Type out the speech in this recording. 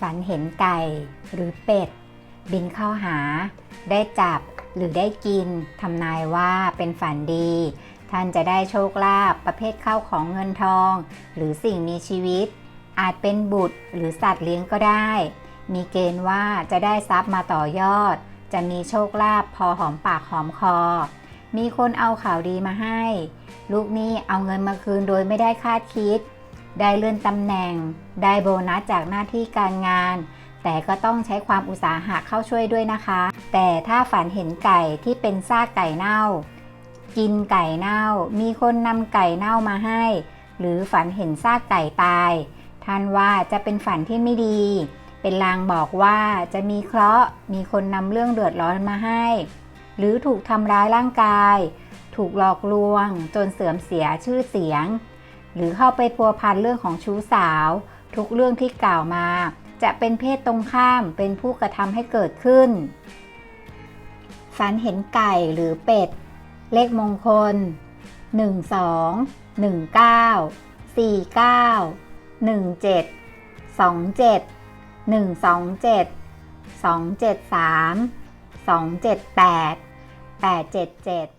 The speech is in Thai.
ฝันเห็นไก่หรือเป็ด บินเข้าหา ได้จับหรือได้กินทำนายว่าเป็นฝันดี ท่านจะได้โชคลาภประเภทเข้าของเงินทอง หรือสิ่งมีชีวิต อาจเป็นบุตรหรือสัตว์เลี้ยงก็ได้ มีเกณฑ์ว่าจะได้ทรัพย์มาต่อยอด จะมีโชคลาภพอหอมปากหอมคอ มีคนเอาข่าวดีมาให้ ลูกนี้เอาเงินมาคืนโดยไม่ได้คาดคิด ได้เลื่อนตำแหน่ง ได้โบนัสจากหน้าที่การงาน แต่ก็ต้องใช้ความอุตสาหะเข้าช่วยด้วยนะคะ แต่ถ้าฝันเห็นไก่ที่เป็นซากไก่เน่า กินไก่เน่า มีคนนำไก่เน่ามาให้ หรือฝันเห็นซากไก่ตาย ท่านว่าจะเป็นฝันที่ไม่ดี เป็นลางบอกว่าจะมีเคราะห์ มีคนนำเรื่องเดือดร้อนมาให้ หรือถูกทำร้ายร่างกาย ถูกหลอกลวง จนเสื่อมเสียชื่อเสียง หรือเข้าไปพัวพันเรื่องของชู้สาว ทุกเรื่องที่กล่าวมา จะเป็นเพศตรงข้ามเป็นผู้กระทำให้เกิดขึ้น ฝันเห็นไก่หรือเป็ด เลขมงคล 12 19 49 17 27 127 273 278 877